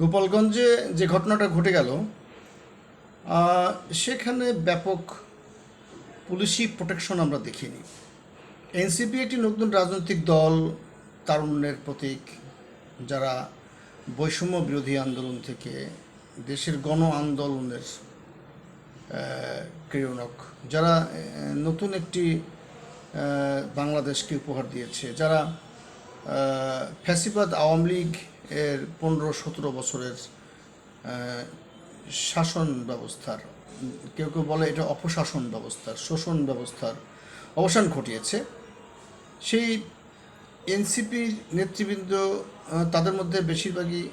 গোপালগঞ্জে যে ঘটনাটা ঘটে গেল সেখানে ব্যাপক পুলিশি প্রোটেকশন আমরা দেখিনি। এনসিপি একটি নতুন রাজনৈতিক দল, তারুণ্যের প্রতীক, যারা বৈষম্য বিরোধী আন্দোলন থেকে দেশের গণ আন্দোলনের ক্রিয়নক যারা নতুন একটি বাংলাদেশকে উপহার দিয়েছে, যারা ফ্যাসিবাদ আওয়ামী লীগ এর পনেরো সতেরো বছরের শাসন ব্যবস্থার, কেউ কেউ বলে এটা অপশাসন ব্যবস্থার, শোষণ ব্যবস্থার অবসান ঘটিয়েছে। সেই এনসিপির নেতৃবৃন্দ তাদের মধ্যে বেশিরভাগই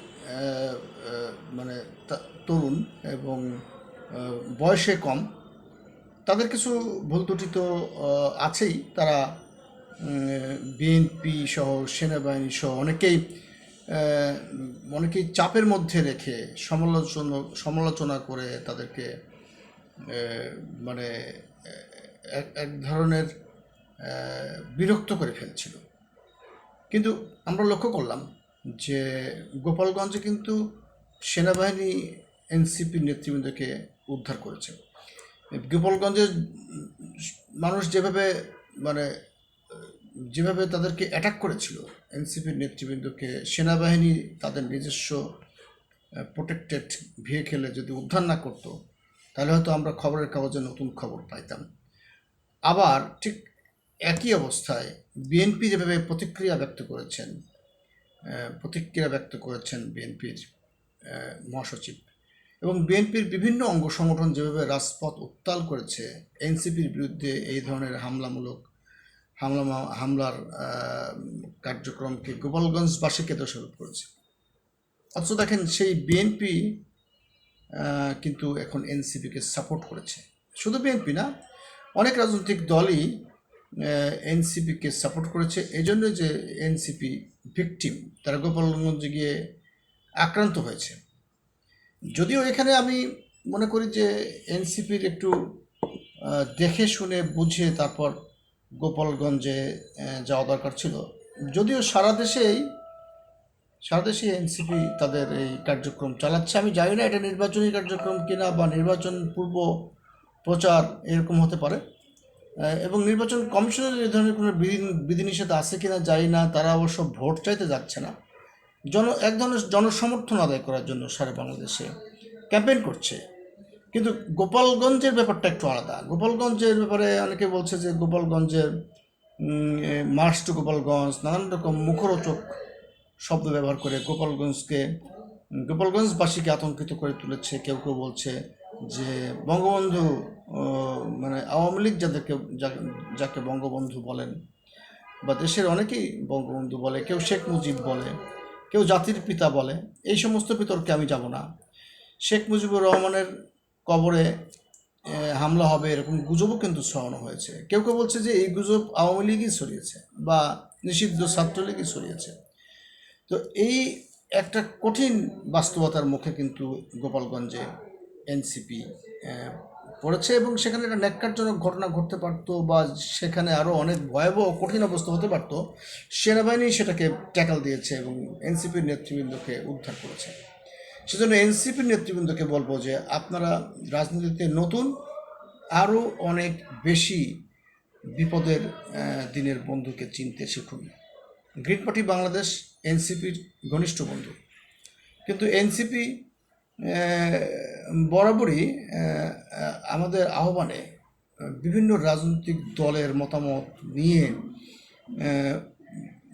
মানে তরুণ এবং বয়সে কম। তাদের কিছু ভুল ত্রুটি তো আছেই। তারা বিএনপি সহ, সেনাবাহিনী সহ অনেকেই অনেকেই চাপের মধ্যে রেখে সমালোচনা সমালোচনা করে তাদেরকে মানে এক এক ধরনের বিরক্ত করে ফেলছিল। কিন্তু আমরা লক্ষ্য করলাম যে গোপালগঞ্জে কিন্তু সেনাবাহিনী এনসিপির নেতৃবৃন্দকে উদ্ধার করেছে। গোপালগঞ্জের মানুষ যেভাবে মানে যেভাবে তাদেরকে অ্যাটাক করেছিল এনসিপির নেতৃবৃন্দকে সেনাবাহিনী তাদের নিজস্ব প্রোটেক্টেড ভেহিকেলে যদি উদ্ধার না করতো, তাহলে হয়তো আমরা খবরের কাগজে নতুন খবর পাইতাম। আবার ঠিক একই অবস্থায় বিএনপি যেভাবে প্রতিক্রিয়া ব্যক্ত করেছেন প্রতিক্রিয়া ব্যক্ত করেছেন বিএনপির মহাসচিব, এবং বিএনপির বিভিন্ন অঙ্গ সংগঠন যেভাবে রাজপথ উত্তাল করেছে, এনসিপির বিরুদ্ধে এই ধরনের হামলামূলক হামলা হামলার কার্যক্রমকে গোপালগঞ্জবাসীকে দোষারোপ করেছে। অথচ দেখেন সেই বিএনপি কিন্তু এখন এনসিপিকে সাপোর্ট করেছে। শুধু বিএনপি না, অনেক রাজনৈতিক দলই এনসিপিকে সাপোর্ট করেছে। এই জন্য যে এনসিপি ভিকটিম, তারা গোপালগঞ্জে গিয়ে আক্রান্ত হয়েছে। যদিও এখানে আমি মনে করি যে এনসিপির একটু দেখে শুনে বুঝে তারপর গোপালগঞ্জে যাওয়া দরকার ছিল। যদিও সারা দেশেই, সারা দেশে এনসিপি তাদের এই কার্যক্রম চালাচ্ছে। আমি জানি না এটা নির্বাচনী কার্যক্রম কিনা বা নির্বাচন পূর্ব প্রচার এরকম হতে পারে। এবং নির্বাচন কমিশনের এই ধরনের কোনো বিধি- বিধিনিষেধ আছে কিনা জানি না। তারা অবশ্য ভোট চাইতে যাচ্ছে না। জন এক ধরনের জনসমর্থন আদায় করার জন্য সারা বাংলাদেশে ক্যাম্পেইন করছে। কিন্তু গোপালগঞ্জের ব্যাপারটা একটু আলাদা। গোপালগঞ্জের ব্যাপারে অনেকে বলছে যে গোপালগঞ্জের মার্চ টু গোপালগঞ্জ, নানান রকম মুখরোচক শব্দ ব্যবহার করে গোপালগঞ্জকে, গোপালগঞ্জবাসীকে আতঙ্কিত করে তুলেছে। কেউ কেউ বলছে যে বঙ্গবন্ধু মানে আওয়ামী লীগ যাদেরকে যাকে বঙ্গবন্ধু বলেন বা দেশের অনেকেই বঙ্গবন্ধু বলে, কেউ শেখ মুজিব বলে, কেউ জাতির পিতা বলে, এই সমস্ত বিতর্কে আমি যাব না। শেখ মুজিবুর রহমানের কবরে হামলা হবে, এরকম গুজবও কিন্তু ছড়ানো হয়েছে। কেউ কেউ বলছে যে এই গুজব আওয়ামী লীগই ছড়িয়েছে বা নিষিদ্ধ ছাত্রলীগই ছড়িয়েছে। তো এই একটা কঠিন বাস্তবতার মুখে কিন্তু গোপালগঞ্জে এনসিপি পড়েছে এবং সেখানে একটা ন্যাক্কারজনক ঘটনা ঘটতে পারতো বা সেখানে আরও অনেক ভয়াবহ কঠিন অবস্থা হতে পারতো, সেনাবাহিনী সেটাকে ট্যাকল দিয়েছে এবং এনসিপির নেতৃবৃন্দকে উদ্ধার করেছে। সেজন্য এনসিপির নেতৃবৃন্দকে বলব যে আপনারা রাজনীতিতে নতুন আরও অনেক বেশি বিপদের দিনের বন্ধুকে চিনতে শিখুন। গ্রিন পার্টি বাংলাদেশ এনসিপির ঘনিষ্ঠ বন্ধু। কিন্তু এনসিপি বরাবরই আমাদের আহ্বানে বিভিন্ন রাজনৈতিক দলের মতামত নিয়ে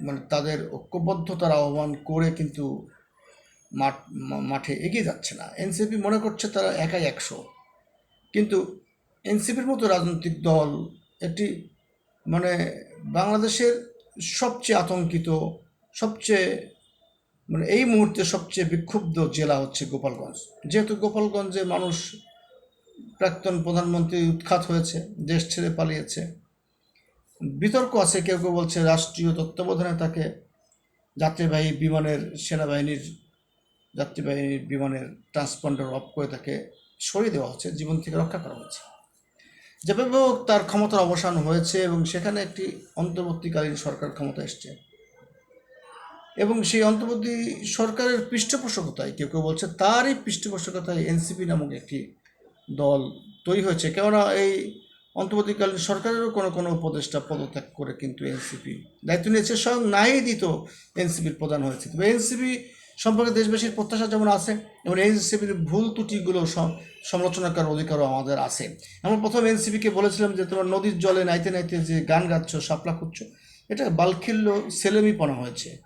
মানে তাদের ঐক্যবদ্ধতার আহ্বান করে কিন্তু মাঠ মাঠে এগিয়ে যাচ্ছে না। এনসিপি মনে করছে তারা একাই একশো। কিন্তু এনসিপির মতো রাজনৈতিক দল একটি মানে বাংলাদেশের সবচেয়ে আতঙ্কিত, সবচেয়ে মানে এই মুহূর্তে সবচেয়ে বিক্ষুব্ধ জেলা হচ্ছে গোপালগঞ্জ। যেহেতু গোপালগঞ্জে মানুষ প্রাক্তন প্রধানমন্ত্রী উৎখাত হয়েছে, দেশ ছেড়ে পালিয়েছে। বিতর্ক আছে, কেউ কেউ বলছে রাষ্ট্রীয় তত্ত্বাবধানে তাকে যাত্রীবাহী বিমানের সেনাবাহিনীর যাত্রীবাহী বিমানের ট্রান্সপন্ডার অফ করে তাকে সরিয়ে দেওয়া হচ্ছে, জীবন থেকে রক্ষা করা হচ্ছে। যেভাবে তার ক্ষমতার অবসান হয়েছে এবং সেখানে একটি অন্তর্বর্তীকালীন সরকার ক্ষমতা এসছে। এবং সেই অন্তর্বর্তী সরকারের পৃষ্ঠপোষকতায়, কেউ কেউ বলছে তারই পৃষ্ঠপোষকতায় এনসিপি নামক একটি দল তৈরি হয়েছে। কেননা এই অন্তর্বর্তীকালীন সরকারেরও কোনো কোনো উপদেষ্টা পদত্যাগ করে কিন্তু এনসিপি দায়িত্ব নিয়েছে, স্বয়ং নাহিদই তো এনসিপির প্রধান হয়েছে। তবে এনসিপি সম্পর্কে দেশবাসীর প্রত্যাশা যেমন আছে এবং এনসিপির ভুল ত্রুটিগুলো সম- সমালোচনা করার অধিকারও আমাদের আছে। আমরা প্রথম এনসিপিকে বলেছিলাম যে, তোমার নদীর জলে নাইতে নাইতে যে গান গাচ্ছ সাপলা খুঁজছ, এটা বালখিল্য সেলেমিপনা হয়েছে।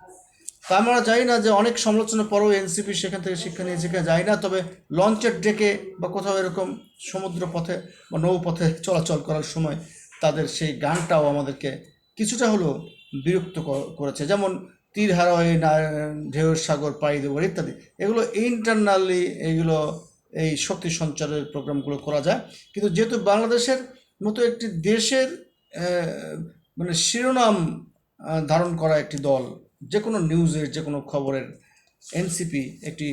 তা আমরা জানি না যে, অনেক সমালোচনার পরেও এনসিপি সেখান থেকে শিক্ষা নিয়ে কিনা, জানি না। তবে লঞ্চের ডেকে বা কোথাও এরকম সমুদ্র পথে বা নৌপথে চলাচল করার সময় তাদের সেই গানটাও আমাদেরকে কিছুটা হলেও বিরক্ত করেছে। যেমন তীর না ঢেউয়ের সাগর পাড়ি দেবো ইত্যাদি। এগুলো ইন্টারনালি এগুলো এই শক্তি সঞ্চারের প্রোগ্রামগুলো করা যায়। কিন্তু যেহেতু বাংলাদেশের মতো একটি দেশের মানে শিরোনাম ধারণ করা একটি দল যে কোনো নিউজের যে কোনো খবরের, এনসিপি একটি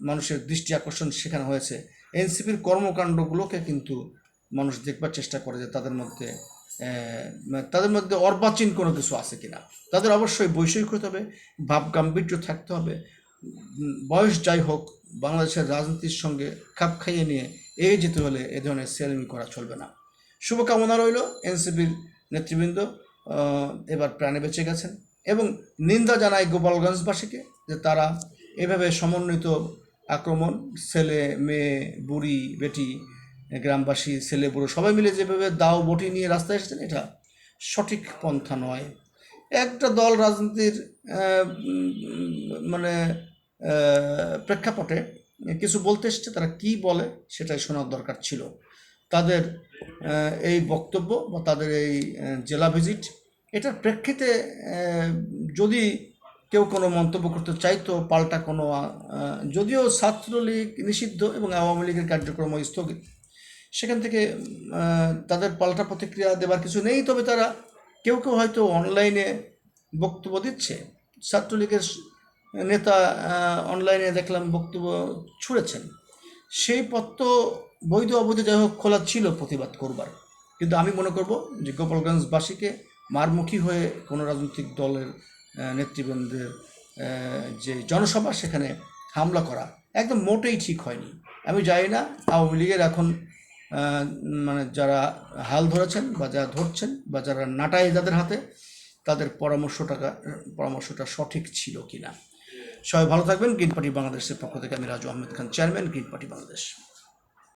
মানুষের দৃষ্টি আকর্ষণ সেখানে হয়েছে। এনসিপির কর্মকাণ্ডগুলোকে কিন্তু মানুষ দেখবার চেষ্টা করে যে তাদের মধ্যে তাদের মধ্যে অর্বাচীন কোনো কিছু আছে কিনা? তাদের অবশ্যই বৈষয়িক হতে হবে ভাব গাম্ভীর্য থাকতে হবে। বয়স যাই হোক, বাংলাদেশের রাজনীতির সঙ্গে খাপ খাইয়ে নিয়ে এগিয়ে যেতে হলে এ ধরনের সেলেমি করা চলবে না। শুভকামনা রইল এনসিপির নেতৃবৃন্দ এবার প্রাণে বেঁচে গেছেন এবং নিন্দা জানায় গোপালগঞ্জবাসীকে যে তারা এভাবে সমন্বিত আক্রমণ, ছেলে, মেয়ে, বুড়ি, বেটি গ্রামবাসী, ছেলে, বুড়ো, সবাই মিলে যেভাবে দাও, বটি নিয়ে রাস্তায় এসেছেন, এটা সঠিক পন্থা নয়। একটা দল রাজনীতির মানে প্রেক্ষাপটে কিছু বলতে এসছে, তারা কি বলে সেটাই শোনার দরকার ছিল। তাদের এই বক্তব্য বা তাদের এই জেলা ভিজিট, এটার প্রেক্ষিতে যদি কেউ কোনো মন্তব্য করতে চাইতো, পাল্টা কোনো যদিও ছাত্রলীগ নিষিদ্ধ এবং আওয়ামী লীগের কার্যক্রম স্থগিত সেখান থেকে তাদের পাল্টা প্রতিক্রিয়া দেবার কিছু নেই, তবে তারা কেউ কেউ হয়তো অনলাইনে বক্তব্য দিচ্ছে। ছাত্রলীগের নেতা অনলাইনে দেখলাম বক্তব্য ছুঁড়েছেন। সেই তো বৈধ অবৈধ যাই হোক, খোলা ছিল প্রতিবাদ করবার। কিন্তু আমি মনে করব যে গোপালগঞ্জবাসীকে মারমুখী হয়ে কোনো রাজনৈতিক দলের নেতৃবৃন্দের যে জনসভা, সেখানে হামলা করা একদম মোটেই ঠিক হয়নি। আমি জানি না আওয়ামী লীগের এখন মানে যারা হাল ধরেছেন বা যারা ধরছেন বা যারা নাটায় যাদের হাতে, তাদের পরামর্শটা পরামর্শটা সঠিক ছিল কিনা। সবাই ভালো থাকবেন। গ্রিন পার্টি বাংলাদেশের পক্ষ থেকে আমি Raju Ahmed Khan, chairman, green party Bangladesh.